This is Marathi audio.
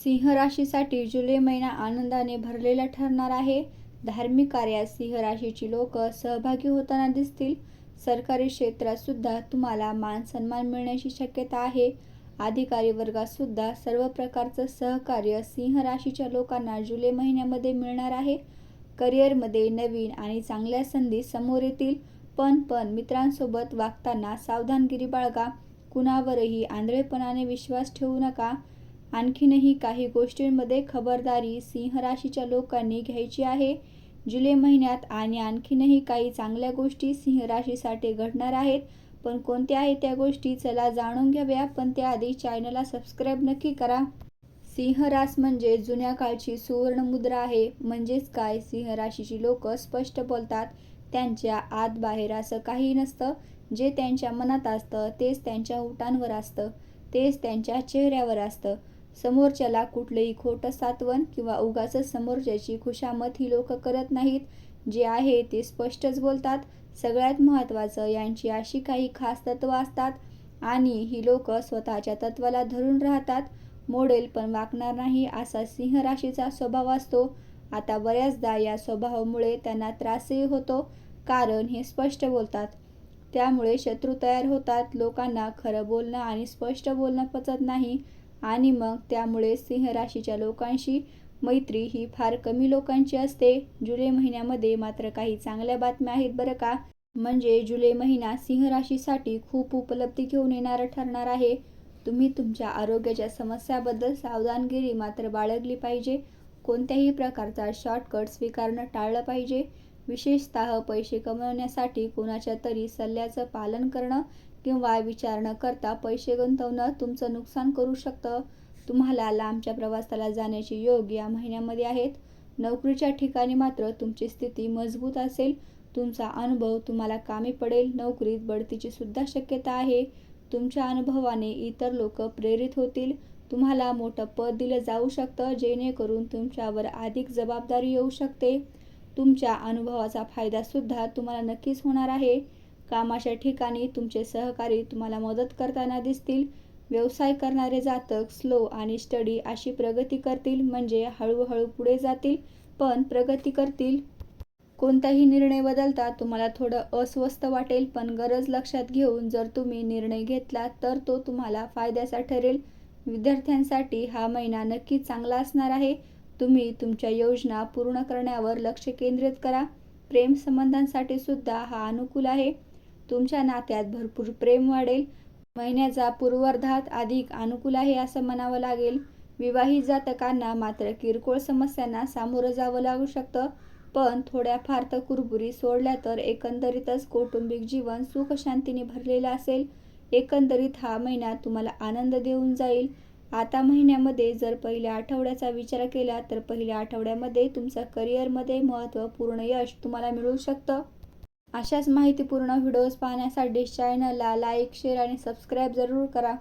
सिंह राशीसाठी जुलै महिना आनंदाने भरलेला ठरणार आहे. धार्मिक कार्यात सिंह राशीची लोक सहभागी होताना दिसतील. सरकारी क्षेत्रात सुद्धा तुम्हाला मान सन्मान मिळण्याची शक्यता आहे. अधिकारी वर्गात सुद्धा सर्व प्रकारचं सहकार्य सिंह राशीच्या लोकांना जुलै महिन्यामध्ये मिळणार आहे. करिअरमध्ये नवीन आणि चांगल्या संधी समोर येतील. पण पण मित्रांसोबत वागताना सावधानगिरी बाळगा. कुणावरही आंधळेपणाने विश्वास ठेवू नका. आणखीनही काही गोष्टींमध्ये खबरदारी सिंह राशीच्या लोकांनी घ्यायची आहे. जुलै महिन्यात आणि आणखीनही काही चांगल्या गोष्टी सिंह राशीसाठी घडणार आहेत. पण कोणत्या आहेत त्या गोष्टी चला जाणून घ्याव्या पण त्याआधी चॅनलला सबस्क्राईब नक्की करा. सिंहरास म्हणजे जुन्या काळची सुवर्ण मुद्रा आहे. म्हणजेच काय? सिंह राशीची लोक स्पष्ट बोलतात. त्यांच्या आत बाहेर असं काही नसतं. जे त्यांच्या मनात असतं तेच त्यांच्या ओठांवर असतं. तेच त्यांच्या चेहऱ्यावर असतं. समोरच्याला कुठलंही खोटं सातवन किंवा उगाच समोरच्याची खुशामत ही लोक करत नाहीत. जे आहे ते स्पष्टच बोलतात. सगळ्यात महत्त्वाचं यांची अशी काही खास तत्व असतात. आणि ही लोक स्वतःच्या तत्वाला धरून राहतात. मोडेल पण वाकणार नाही असा सिंह राशीचा स्वभाव असतो. आता बऱ्याचदा या स्वभावामुळे त्यांना त्रासही होतो. कारण हे स्पष्ट बोलतात. त्यामुळे शत्रू तयार होतात. लोकांना खरं बोलणं आणि स्पष्ट बोलणं पचत नाही. आणि मग त्यामुळे सिंह राशीच्या लोकांशी मैत्री ही फार कमी लोकांची असते. जुलै महिन्यामध्ये मात्र काही चांगल्या बातम्या आहेत बरं का? म्हणजे जुलै महिना सिंह राशीसाठी खूप उपलब्धी घेऊन येणारा ठरणार आहे. तुम्ही तुमच्या आरोग्याच्या समस्याबद्दल सावधानगिरी मात्र बाळगली पाहिजे. कोणत्याही प्रकारचा शॉर्टकट स्वीकारणं टाळलं पाहिजे. विशेषतः पैसे कमवण्यासाठी कोणाच्या तरी सल्ल्याचं पालन करणं किंवा विचार न करता पैसे गुंतवणं तुमचं नुकसान करू शकतं. तुम्हाला लांबच्या प्रवासाला जाण्याचे योग या महिन्यामध्ये आहेत. नोकरीच्या ठिकाणी मात्र तुमची स्थिती मजबूत असेल. तुमचा अनुभव तुम्हाला कामी पडेल. नोकरीत बढतीची सुद्धा शक्यता आहे. तुमच्या अनुभवाने इतर लोक प्रेरित होतील. तुम्हाला मोठं पद दिलं जाऊ शकतं. जेणेकरून तुमच्यावर अधिक जबाबदारी येऊ शकते. तुमच्या अनुभवाचा फायदा सुद्धा तुम्हाला नक्कीच होणार आहे. कामाच्या ठिकाणी तुमचे सहकारी तुम्हाला मदत करताना दिसतील. व्यवसाय करणारे जातक स्लो आणि स्टडी अशी प्रगती करतील म्हणजे हळूहळू पुढे जातील पण प्रगती करतील. कोणताही निर्णय बदलता तुम्हाला थोडं अस्वस्थ वाटेल पण गरज लक्षात घेऊन जर तुम्ही निर्णय घेतला तर तो तुम्हाला फायद्याचा ठरेल. विद्यार्थ्यांसाठी हा महिना नक्कीच चांगला असणार आहे. तुम्ही तुमच्या योजना पूर्ण करण्यावर लक्ष केंद्रित करा. प्रेम संबंधांसाठी सुद्धा हा अनुकूल आहे. तुमच्या नात्यात भरपूर प्रेम वाढेल. महिन्याचा पूर्वार्धात अधिक अनुकूल आहे असं म्हणावं लागेल. विवाहित जातकांना मात्र किरकोळ समस्यांना सामोरं जावं लागू शकतं. पण थोड्याफार तर कुरबुरी सोडल्या तर एकंदरीतच कौटुंबिक जीवन सुखशांतीने भरलेलं असेल. एकंदरीत हा महिना तुम्हाला आनंद देऊन जाईल. आता महिन्यामध्ये जर पहिल्या आठवड्याचा विचार केला तर पहिल्या आठवड्यामध्ये तुमचा करिअरमध्ये महत्त्वपूर्ण यश तुम्हाला मिळू शकतं. अशाच माहितीपूर्ण व्हिडिओज पाहण्यासाठी चॅनलला लाईक शेअर आणि सबस्क्राईब जरूर करा.